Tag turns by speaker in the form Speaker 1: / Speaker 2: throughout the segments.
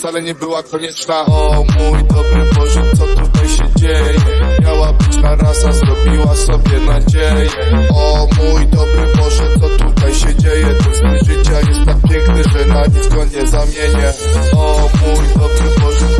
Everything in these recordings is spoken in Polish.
Speaker 1: wcale nie była konieczna O mój dobry Boże, co tutaj się dzieje? Miała być na rasa, zrobiła sobie nadzieję O mój dobry Boże, co tutaj się dzieje? Ten styl życia jest tak piękny, że na nic go nie zamienię O mój dobry Boże,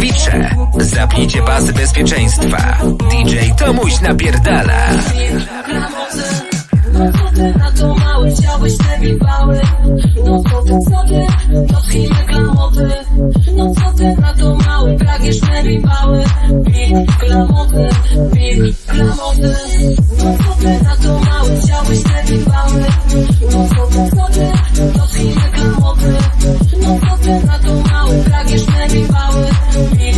Speaker 2: Klubowicze, zapnijcie pasy bezpieczeństwa. DJ Tomuś napierdala.
Speaker 3: No na to mały, te No co ty, co ty, No na to mały, pragniesz me biwały Big klamowy, big klamowy No co ty na to mały, chciałbyś te No co ty na to mały, pragniesz me biwały Big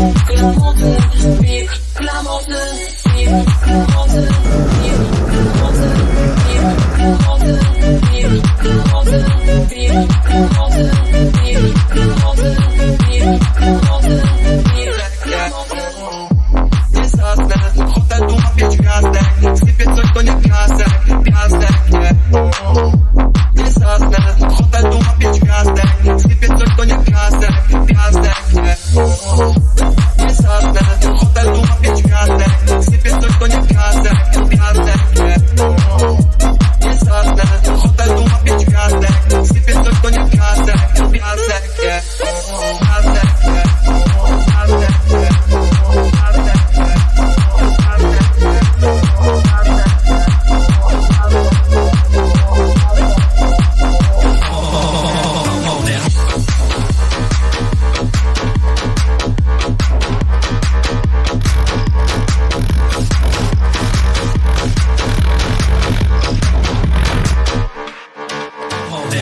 Speaker 3: Cause I